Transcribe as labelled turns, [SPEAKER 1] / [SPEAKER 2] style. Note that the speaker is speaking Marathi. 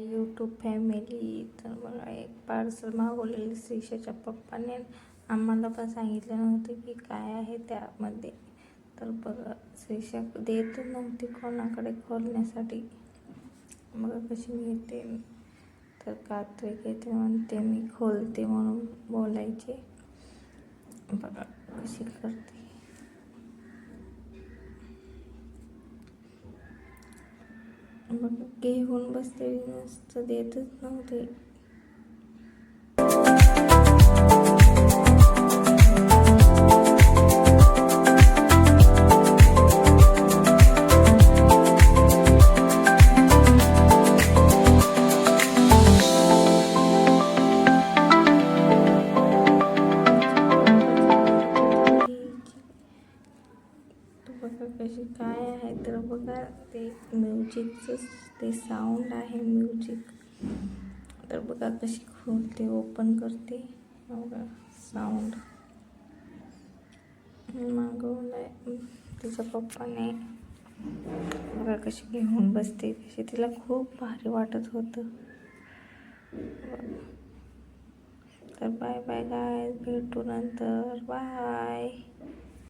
[SPEAKER 1] यूट्यूब फॅमिली तर मला एक पार्सल मागवलेलं श्रीशाच्या पप्पाने. आम्हाला पण सांगितलं नव्हतं की काय आहे त्यामध्ये. तर बघा श्रीशा देत नव्हती कोणाकडे खोलण्यासाठी. बघा कशी मिळते तर कात्री घेते म्हणते मी खोलते म्हणून बोलायचे. बघा कशी करते. मग घेऊन बसलेली नसतं देतच नव्हते बघा कशी काय आहे तर बघा ते म्युझिकचं ते साऊंड आहे म्युझिक. तर बघा कशी खोलते ओपन करते. बघा साऊंड मागवलंय. तिच्या पप्पाने बघा कशी घेऊन बसते. कशी तिला खूप भारी वाटत होतं. तर बाय बाय गाय भेटू नंतर. बाय